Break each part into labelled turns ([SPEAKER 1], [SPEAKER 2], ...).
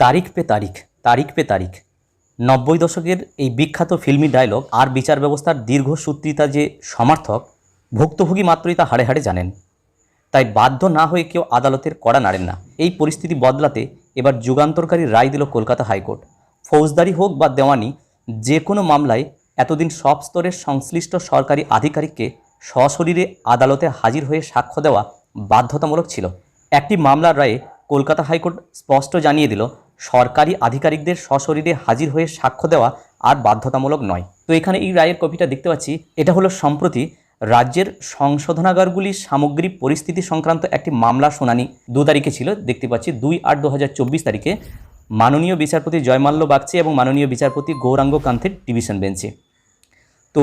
[SPEAKER 1] তারিখ পে তারিখ তারিখ পে তারিখ। নব্বই দশকের এই বিখ্যাত ফিল্মি ডায়লগ আর বিচার ব্যবস্থার দীর্ঘসূত্রিতা যে সমার্থক, ভুক্তভোগী মাত্রই তা হাড়ে হাড়ে জানেন। তাই বাধ্য না হয়ে কেউ আদালতের কড়া নাড়েন না। এই পরিস্থিতি বদলাতে এবার যুগান্তরকারী রায় দিল কলকাতা হাইকোর্ট। ফৌজদারি হোক বা দেওয়ানি, যে কোনো মামলায় এতদিন সব স্তরের সংশ্লিষ্ট সরকারি আধিকারিককে সশরীরে আদালতে হাজির হয়ে সাক্ষ্য দেওয়া বাধ্যতামূলক ছিল। একটি মামলার রায়ে কলকাতা হাইকোর্ট স্পষ্ট জানিয়ে দিল সরকারি আধিকারিকদের সশরীরে হাজির হয়ে সাক্ষ্য দেওয়া আর বাধ্যতামূলক নয়। তো এখানে এই রায়ের কপিটা দেখতে পাচ্ছি। এটা হলো সম্প্রতি রাজ্যের সংশোধনাগারগুলির সামগ্রিক পরিস্থিতি সংক্রান্ত একটি মামলা শুনানি দু তারিখে ছিল। দেখতে পাচ্ছি, দুই আট দু তারিখে মাননীয় বিচারপতি জয়মাল্য বাগচি এবং মাননীয় বিচারপতি গৌরাঙ্গ কান্থের ডিভিশন বেঞ্চে। তো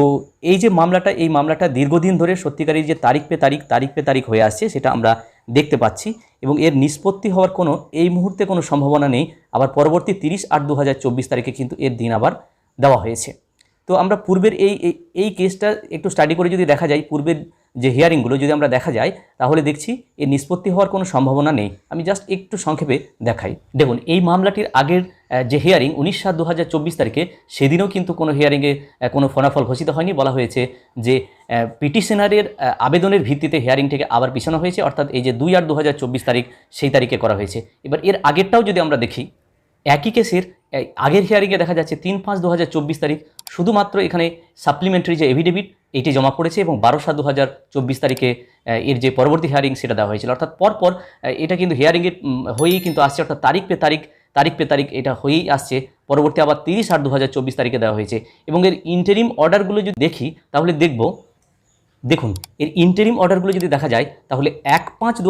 [SPEAKER 1] এই যে মামলাটা, এই মামলাটা দীর্ঘদিন ধরে সত্যিকারের যে তারিখ পে তারিখ তারিখ পে তারিখ হয়ে আসছে, সেটা আমরা দেখতে পাচ্ছি এবং এর নিষ্পত্তি হওয়ার কোনো, এই মুহূর্তে কোনো সম্ভাবনা নেই। আবার পরবর্তী তিরিশ আট দু তারিখে কিন্তু এর দিন আবার দেওয়া হয়েছে। তো আমরা পূর্বের এই, এই- কেসটা একটু স্টাডি করে যদি দেখা যায়, পূর্বের যে হিয়ারিংগুলো যদি আমরা দেখা যায়, তাহলে দেখছি এর নিষ্পত্তি হওয়ার কোনো সম্ভাবনা নেই। আমি জাস্ট একটু সংক্ষেপে দেখাই। দেখুন, এই মামলাটির আগের যে হিয়ারিং উনিশ সাত দু তারিখে, সেদিনও কিন্তু কোনো হিয়ারিংয়ে কোনো ফলাফল ঘোষিত হয়নি। বলা হয়েছে যে পিটিশনারের আবেদনের ভিত্তিতে হিয়ারিংটিকে আবার পিছানো হয়েছে, অর্থাৎ এই যে দুই আট দু তারিখ, সেই তারিখে করা হয়েছে। এবার এর আগেরটাও যদি আমরা দেখি, একই কেসের আগের হিয়ারিংয়ে দেখা যাচ্ছে তিন পাঁচ দু তারিখ, শুধুমাত্র এখানে সাপ্লিমেন্টারি যে এভিডেভিট এটি জমা পড়েছে এবং বারো সাত দু তারিখে এর যে পরবর্তী হিয়ারিং সেটা দেওয়া হয়েছিল। অর্থাৎ পরপর এটা কিন্তু হিয়ারিংয়ের হয়েই কিন্তু আসছে। অর্থাৎ তারিখ পে তারিখ তারিখ পে তারিখ এটা হয়েই আসছে। পরবর্তী আবার তিরিশ আট দু তারিখে দেওয়া হয়েছে। এবং এর ইন্টারিম অর্ডারগুলো যদি দেখি, তাহলে দেখব, দেখুন, এর ইন্টারিম অর্ডারগুলো যদি দেখা যায়, তাহলে এক পাঁচ দু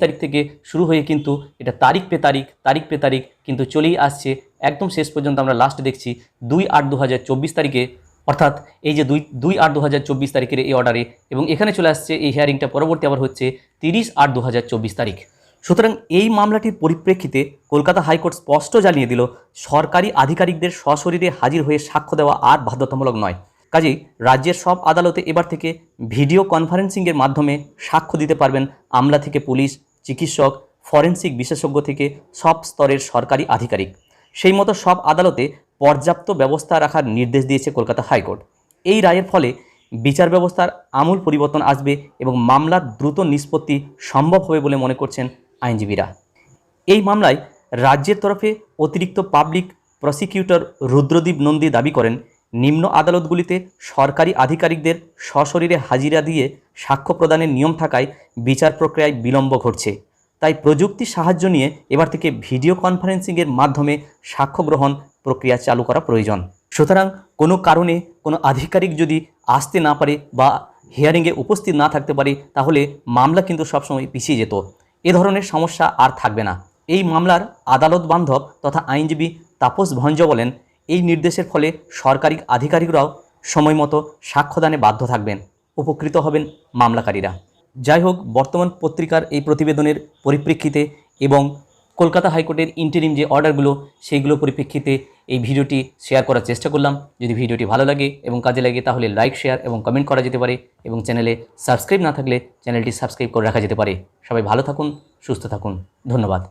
[SPEAKER 1] তারিখ থেকে শুরু হয়ে কিন্তু এটা তারিখ পে তারিখ তারিখ পে তারিখ কিন্তু চলেই আসছে। একদম শেষ পর্যন্ত আমরা লাস্ট দেখছি দুই আট দু তারিখে, অর্থাৎ এই যে দুই দুই আট দু তারিখের এই অর্ডারে এবং এখানে চলে আসছে এই হিয়ারিংটা পরবর্তী আবার হচ্ছে তিরিশ আট দু তারিখ। সুতরাং এই মামলাটির পরিপ্রেক্ষিতে কলকাতা হাইকোর্ট স্পষ্ট জানিয়ে দিল, সরকারি আধিকারিকদের সশরীরে হাজির হয়ে সাক্ষ্য দেওয়া আর বাধ্যতামূলক নয়। কাজেই রাজ্যের সব আদালতে এবার থেকে ভিডিও কনফারেন্সিংয়ের মাধ্যমে সাক্ষ্য দিতে পারবেন আমলা থেকে পুলিশ, চিকিৎসক, ফরেনসিক বিশেষজ্ঞ থেকে সব স্তরের সরকারি আধিকারিক। সেই মতো সব আদালতে পর্যাপ্ত ব্যবস্থা রাখার নির্দেশ দিয়েছে কলকাতা হাইকোর্ট। এই রায়ের ফলে বিচার ব্যবস্থার আমূল পরিবর্তন আসবে এবং মামলার দ্রুত নিষ্পত্তি সম্ভব হবে বলে মনে করছেন আইনজীবীরা। এই মামলায় রাজ্যের তরফে অতিরিক্ত পাবলিক প্রসিকিউটর রুদ্রদীপ নন্দী দাবি করেন, নিম্ন আদালতগুলিতে সরকারি আধিকারিকদের সশরীরে হাজিরা দিয়ে সাক্ষ্য প্রদানের নিয়ম থাকায় বিচার প্রক্রিয়ায় বিলম্ব ঘটছে। তাই প্রযুক্তির সাহায্য নিয়ে এবার থেকে ভিডিও কনফারেন্সিংয়ের মাধ্যমে সাক্ষ্য গ্রহণ প্রক্রিয়া চালু করা প্রয়োজন। সুতরাং কোনো কারণে কোনো আধিকারিক যদি আসতে না পারে বা হিয়ারিংয়ে উপস্থিত না থাকতে পারে, তাহলে মামলা কিন্তু সবসময় পিছিয়ে যেত। এ ধরনের সমস্যা আর থাকবে না। এই মামলার আদালত বান্ধব তথা আইনজীবী তাপস ভঞ্জ বলেন, এই নির্দেশের ফলে সরকারি আধিকারিকরাও সময় মতো সাক্ষ্যদানে বাধ্য থাকবেন, উপকৃত হবেন মামলাকারীরা। যাই হোক, বর্তমান পত্রিকার এই প্রতিবেদনের পরিপ্রেক্ষিতে এবং কলকাতা হাইকোর্টের ইন্টারিম যে অর্ডারগুলো সেইগুলো পরিপ্রেক্ষিতে এই ভিডিওটি শেয়ার করার চেষ্টা করলাম। যদি ভিডিওটি ভালো লাগে এবং কাজে লাগে, তাহলে লাইক, শেয়ার এবং কমেন্ট করা যেতে পারে এবং চ্যানেলে সাবস্ক্রাইব না থাকলে চ্যানেলটি সাবস্ক্রাইব করে রাখা যেতে পারে। সবাই ভালো থাকুন, সুস্থ থাকুন। ধন্যবাদ।